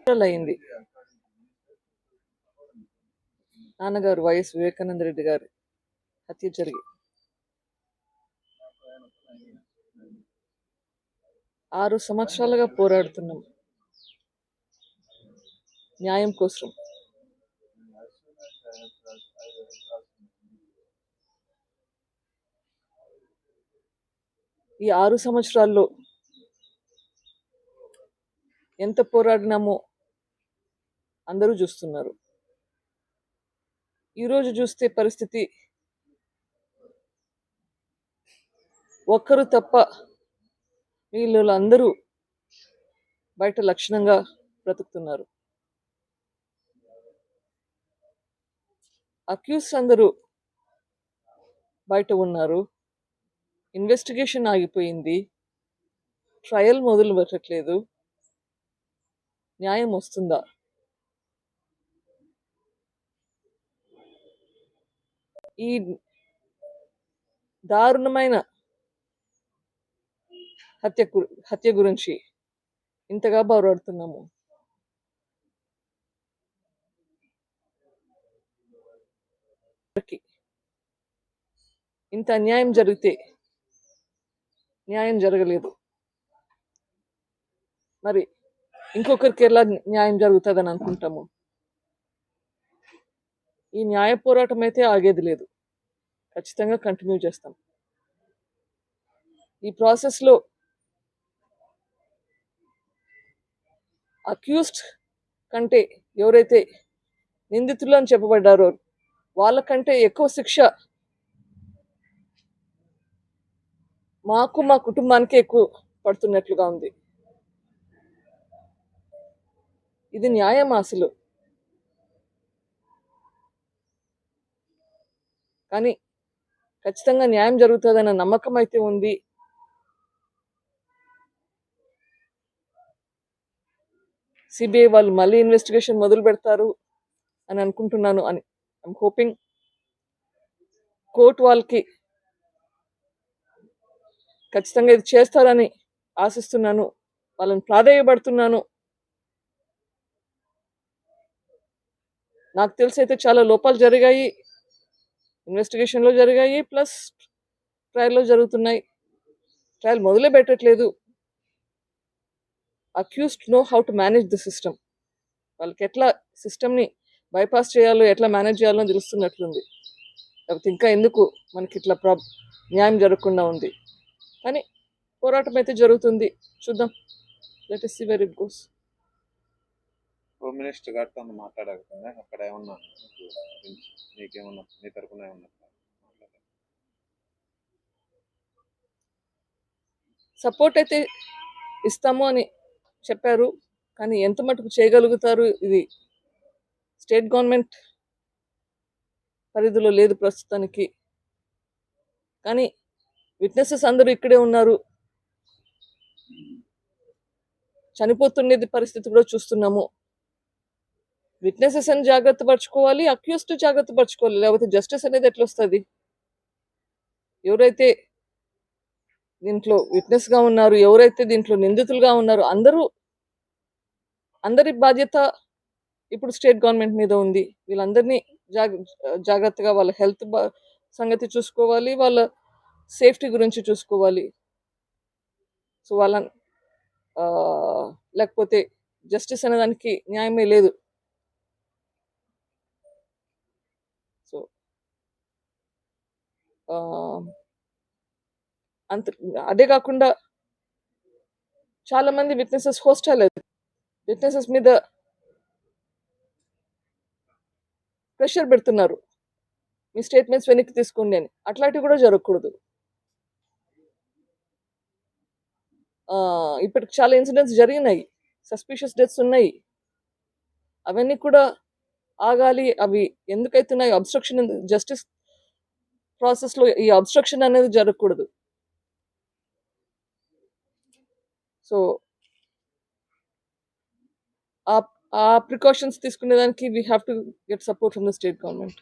సంవత్సరాలు అయింది నాన్నగారు వైఎస్ వివేకానంద రెడ్డి గారి హత్య జరిగి ఆరు సంవత్సరాలుగా పోరాడుతున్నాం. న్యాయం కోసం. ఈ ఆరు సంవత్సరాల్లో ఎంత పోరాడినామో అందరూ చూస్తున్నారు. ఈరోజు చూస్తే పరిస్థితి ఒక్కరు తప్ప వీళ్ళు అందరూ బయట లక్షణంగా బ్రతుకుతున్నారు. అక్యూస్ అందరూ బయట ఉన్నారు. ఇన్వెస్టిగేషన్ ఆగిపోయింది. ట్రయల్ మొదలు పెట్టట్లేదు. న్యాయం వస్తుందా? ఈ దారుణమైన హత్య హత్య గురించి ఇంతగా బాగుపడుతున్నాము ఇంత అన్యాయం జరిగితే న్యాయం జరగలేదు. మరి ఇంకొకరికి ఎలా న్యాయం జరుగుతుందని అనుకుంటాము? ఈ న్యాయ పోరాటం అయితే ఆగేది లేదు. ఖచ్చితంగా కంటిన్యూ చేస్తాం. ఈ ప్రాసెస్లో అక్యూస్డ్ కంటే ఎవరైతే నిందితులు అని చెప్పబడ్డారో వాళ్ళకంటే ఎక్కువ శిక్ష మాకు మా కుటుంబానికి ఎక్కువ పడుతున్నట్లుగా ఉంది. ఇది న్యాయం అసలు. కానీ ఖచ్చితంగా న్యాయం జరుగుతుందన్న నమ్మకం అయితే ఉంది. సిబిఐ వాళ్ళు మళ్ళీ ఇన్వెస్టిగేషన్ మొదలు పెడతారు అని అనుకుంటున్నాను అని. ఐమ్ హోపింగ్ కోర్టు వాళ్ళకి ఖచ్చితంగా ఇది చేస్తారని ఆశిస్తున్నాను. వాళ్ళని ప్రాధేయపడుతున్నాను. నాకు తెలిసి అయితే చాలా లోపాలు జరిగాయి. ఇన్వెస్టిగేషన్లో జరిగాయి ప్లస్ ట్రయల్లో జరుగుతున్నాయి. ట్రయల్ మొదలే పెట్టట్లేదు. Accused know how to manage the system. వాళ్ళకి ఎట్లా సిస్టమ్ని బైపాస్ చేయాలో ఎట్లా మేనేజ్ చేయాలో తెలుస్తున్నట్లుంది. కాబట్టి ఇంకా ఎందుకు మనకి ఇట్లా ప్రాబ్ న్యాయం జరగకుండా ఉంది. కానీ పోరాటం అయితే జరుగుతుంది. చూద్దాం. Let us see where it goes home minister గారితో మాట్లాడకపోయినా అక్కడ ఏమన్నా నీకేమన్నా నీ తరపున ఏమన్నా సపోర్ట్ అయితే ఇస్తాము అని చెప్పారు కానీ ఎంత మటుకు చేయగలుగుతారు ఇది స్టేట్ గవర్నమెంట్ పరిధిలో లేదు ప్రస్తుతానికి. కానీ విట్నెసెస్ అందరూ ఇక్కడే ఉన్నారు. చనిపోతుండేది పరిస్థితి కూడా చూస్తున్నాము. విట్నెసెస్ అని జాగ్రత్త పరచుకోవాలి అక్యూస్డ్ జాగ్రత్త పరచుకోవాలి. లేకపోతే జస్టిస్ అనేది ఎట్లా వస్తుంది ఎవరైతే దీంట్లో విట్నెస్గా ఉన్నారు ఎవరైతే దీంట్లో నిందితులుగా ఉన్నారు అందరూ అందరి బాధ్యత ఇప్పుడు స్టేట్ గవర్నమెంట్ మీద ఉంది. వీళ్ళందరినీ జాగ జాగ్రత్తగా వాళ్ళ హెల్త్ సంగతి చూసుకోవాలి వాళ్ళ సేఫ్టీ గురించి చూసుకోవాలి. సో వాళ్ళ లేకపోతే జస్టిస్ అనేదానికి న్యాయమే లేదు సో ఆ, అంత అదే కాకుండా చాలా మంది విట్నెసెస్ హోస్టల్ విట్నెసెస్ మీద ప్రెషర్ పెడుతున్నారు. మీ స్టేట్మెంట్స్ వెనక్కి తీసుకోండి అని. అట్లాంటివి కూడా జరగకూడదు. ఇప్పటికి చాలా ఇన్సిడెంట్స్ జరిగినాయి. సస్పిషియస్ డెత్స్ ఉన్నాయి. అవన్నీ కూడా ఆగాలి. అవి ఎందుకైతున్నాయి? అబ్స్ట్రక్షన్ జస్టిస్ ప్రాసెస్లో ఈ అబ్స్ట్రక్షన్ అనేది జరగకూడదు. సో ఆ ఆ precautions తీసుకునేదానికి we have to get support from the state government